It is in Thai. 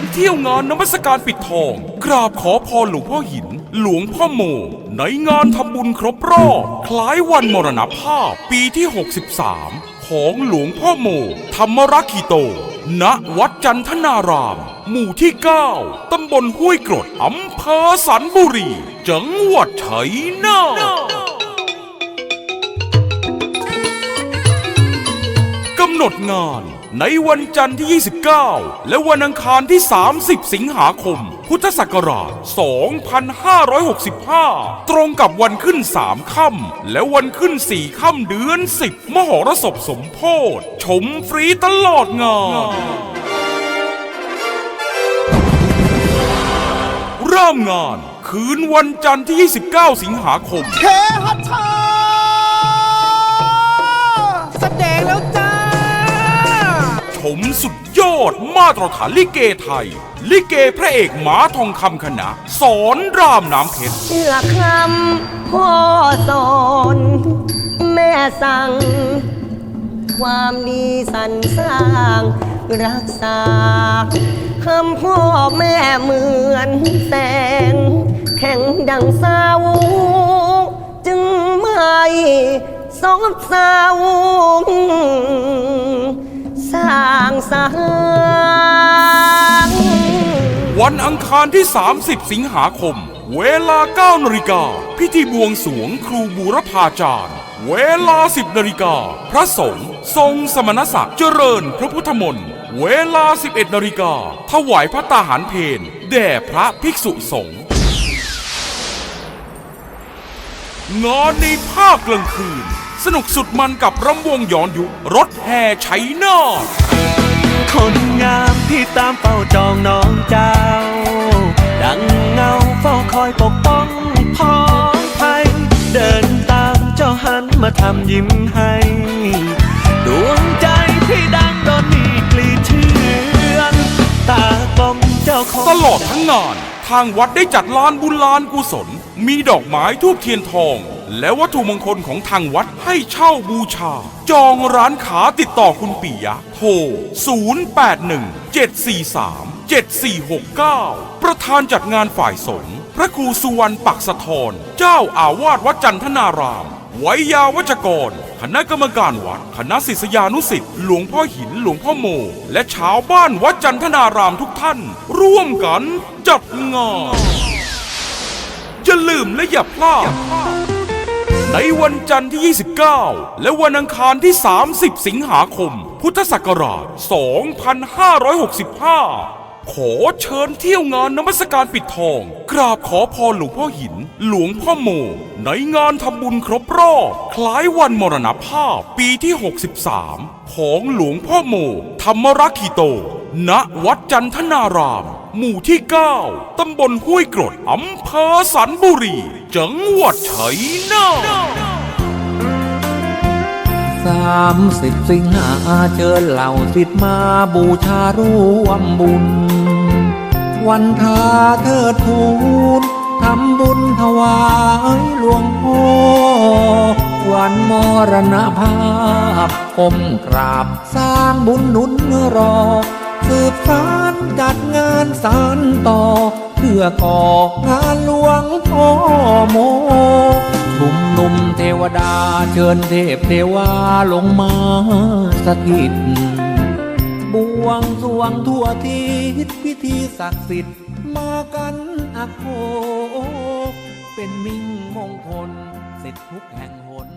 ญเที่ยวงานนมัสการปิดทอง กราบขอพรหลวงพ่อหิน หลวงพ่อโม ในงานทำบุญครบรอบ คล้ายวันมรณภาพ ปีที่ 63 ของหลวงพ่อโม ธรรมรักขิโต ณ วัดจันทนาราม หมู่ที่ 9 ตำบลห้วยกรดอำเภอสันบุรี จังหวัดชัยนาทำหนดงานในวันจันทร์ที่ 29 และวันอังคารที่ 30 สิงหาคม พุทธศักราช 2565 ตรงกับวันขึ้น 3 ค่ำ และวันขึ้น 4 ค่ำเดือน 10 มหรสพสมโพธชมฟรีตลอดงานเริ่มงาน คืนวันจันทร์ที่ 29 สิงหาคม เคฮัทชาแสดงแล้ว จ้าชมสุดยอดมาตรฐานลิเกไทย ลิเกพระเอกหมาทองคำคณะ สอนรามน้ำเพชร เชื่อคำพ่อสอนแม่สั่ง ความดีสรรสร้างรักษาคำพ่อแม่เหมือนแสง แข็งดังเสาจึงไม่สบเศร้า สร้างสรรค์วันอังคารที่ 30 สิงหาคม เวลา9นาฬิกา พิธีบวงสวงครูบูรพาจารย์ เวลา 10นาฬิกา พระสงฆ์ทรงสมณศักดิ์เจริญพระพุทธมนต์เวลา 11นาฬิกา ถวายพระตาหารเพนแด่พระภิกษุสงฆ์งานในภาคกลางคืน สนุกสุดมันกับรำวงย้อนยุครถแห่ชัยนาทคนงามที่ตามเฝ้าจองน้องเจ้า ดังเงาเฝ้าคอยปกป้องพ้องภัยเดินตามเจ้าหันมาทำยิ้มให้ดวงใจที่ดังโดนมีกลีเชื่อนตากลมเจ้าของตลอดทั้งงาน ทางวัดได้จัดลานบุญลานกุศล มีดอกไม้ทูบเทียนทอง และวัตถุมงคลของทางวัดให้เช่าบูชา จองร้านขาติดต่อคุณปิยะ โทร 081 743 7469 ประธานจัดงานฝ่ายสงฆ์พระครูสุวรรณปักสะทรเจ้าอาวาสวัดจันทนารามไวยยาวัจกร คณะกรรมการวัด คณะศิษยานุสิษย์หลวงพ่อหิน หลวงพ่อโม และชาวบ้านวัดจันทนารามทุกท่าน ร่วมกันจัดงานอย่าลืมและอย่าพลาด ในวันจันทร์ที่ 29 และวันอังคารที่ 30 สิงหาคม พุทธศักราช 2565ขอเชิญเที่ยวงานนมัสการปิดทอง กราบขอพรหลวงพ่อหิน หลวงพ่อโม ในงานทำบุญครบรอบคล้ายวันมรณภาพปีที่ 63 ของหลวงพ่อโม ธรรมรักขิโต ณวัดจันทนาราม หมู่ที่ 9 ตำบลห้วยกรดอำเภอสันบุรี จังหวัดชัยนาทสามสิบสิงหาเชิญเหล่าสิทธิ์มาบูชาร่วมบุญ วันทาเทิดทูลทำบุญถวายหลวงพ่อวันมรณภาพก้มกราบสร้างบุญหนุนรอ สานจัดงานสารต่อ เพื่อก่องานหลวงพ่อโมชุมนุมเทวดาเชิญเทพเทวาลงมาสถิต บวงสรวงทั่วทิศพิธีศักดิ์สิทธิ์มากันอักโคเป็นมิ่งมงคลเสร็จทุกแห่งหน